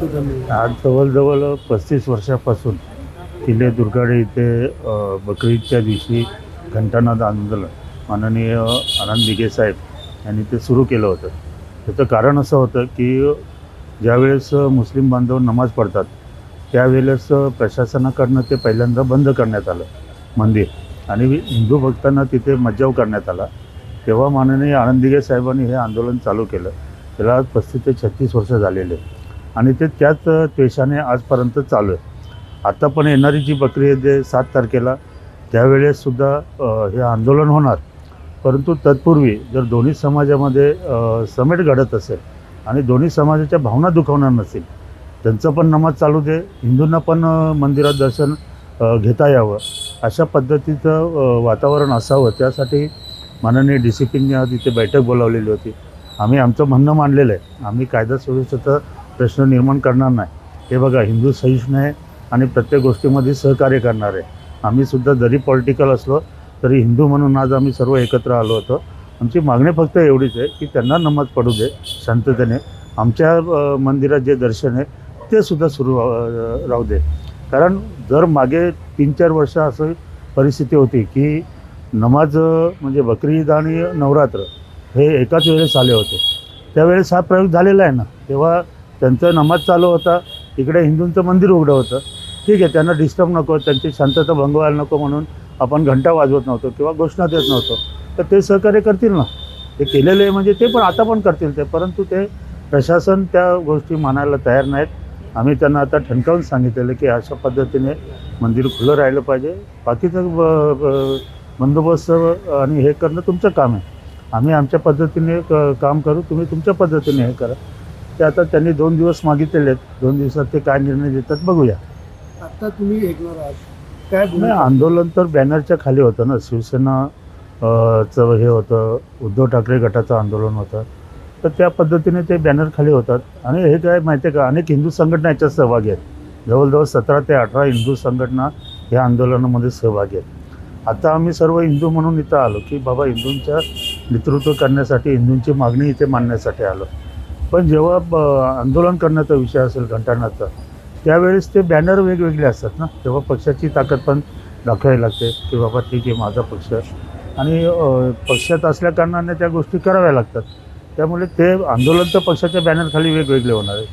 आज जवळजवळ पस्तीस वर्षापासून किल्ले दुर्गाडे इथे बकरीदच्या दिवशी घंटानाद आंदोलन माननीय आनंद दिघे साहेब यांनी ते सुरू केलं होतं. त्याचं कारण असं होतं की ज्यावेळेस मुस्लिम बांधव नमाज पडतात त्यावेळेस प्रशासनाकडनं ते पहिल्यांदा बंद करण्यात आलं मंदिर. आणि हिंदू भक्तांना तिथे मज्जाव करण्यात आला. तेव्हा माननीय आनंद साहेबांनी हे आंदोलन चालू केलं. त्याला आज पस्तीस ते छत्तीस वर्ष झालेले. आणि ते त्याच पेशाने आजपर्यंत चालू आहे. आता पण येणारी जी बकरी आहे जे सात तारखेला त्यावेळेससुद्धा हे आंदोलन होणार. परंतु तत्पूर्वी जर दोन्ही समाजामध्ये समेट घडत असेल आणि दोन्ही समाजाच्या भावना दुखावणार नसेल त्यांचं पण नमाज चालू दे हिंदूंना पण मंदिरात दर्शन घेता यावं अशा पद्धतीचं वातावरण असावं. त्यासाठी माननीय डी सी पींनी आज इथे बैठक बोलावलेली होती. आम्ही आमचं म्हणणं मांडलेलं आहे. आम्ही कायदा सुव्यवस्थेचं प्रश्न निर्माण करणार नाही. हे बघा हिंदू सहिष्णू आहे आणि प्रत्येक गोष्टीमध्ये सहकार्य करणार आहे. आम्हीसुद्धा जरी पॉलिटिकल असलो तरी हिंदू म्हणून आज आम्ही सर्व एकत्र आलो होतो. आमची मागणी फक्त एवढीच आहे की त्यांना नमाज पडू दे शांततेने. आमच्या मंदिरात जे दर्शन आहे ते सुद्धा सुरू राहू दे. कारण जर मागे तीन चार वर्ष असं परिस्थिती होती की नमाज म्हणजे बकरी ईद आणि नवरात्र हे एकाच वेळेस आले होते. त्यावेळेस हा प्रयोग झालेला आहे ना. तेव्हा त्यांचा नमाज चालू होता इकडे हिंदूंचं मंदिर उघडं होतं. ठीक आहे त्यांना डिस्टर्ब नको त्यांची शांतता भंग व्हायला नको म्हणून आपण घंटा वाजवत नव्हतो किंवा घोषणा देत नव्हतो. तर ते सहकार्य करतील ना. ते केलेलं आहे म्हणजे ते पण आता पण करतील ते परंतु ते प्रशासन त्या गोष्टी मानायला तयार नाहीत. आम्ही त्यांना आता ठणकावून सांगितलेलं की अशा पद्धतीने मंदिर खुलं राहिलं पाहिजे. बाकीचं ब- ब- बंदोबस्त आणि हे करणं तुमचं काम आहे. आम्ही आमच्या पद्धतीने क- काम करू तुम्ही तुमच्या पद्धतीने हे करा. ते आता त्यांनी दोन दिवस मागितलेले आहेत. दोन दिवसात ते काय निर्णय देतात बघूया. आता तुम्ही ऐकणार आहात काय नाही? आंदोलन तर बॅनरच्या खाली होतं ना. शिवसेना चं हे होतं उद्धव ठाकरे गटाचं आंदोलन होतं. तर त्या पद्धतीने ते बॅनर खाली होतात. आणि हे काय माहिती आहे का? अनेक हिंदू संघटना याच्यात सहभागी आहेत. जवळजवळ सतरा ते अठरा हिंदू संघटना या आंदोलनामध्ये सहभागी आहेत. आता आम्ही सर्व हिंदू म्हणून इथं आलो की बाबा हिंदूंच्या नेतृत्व करण्यासाठी हिंदूंची मागणी इथे मांडण्यासाठी आलो. पण जेव्हा ब- आंदोलन करण्याचा विषय असेल घंटानाचा त्यावेळेस ते बॅनर वेगवेगळे असतात ना? तेव्हा पक्षाची ताकद पण दाखवावी लागते की बाबा ठीक आहे माझा पक्ष. आणि पक्षात असल्या कारणाने त्या गोष्टी कराव्या लागतात. त्यामुळे ते आंदोलन तर पक्षाच्या बॅनरखाली वेगवेगळे होणार आहे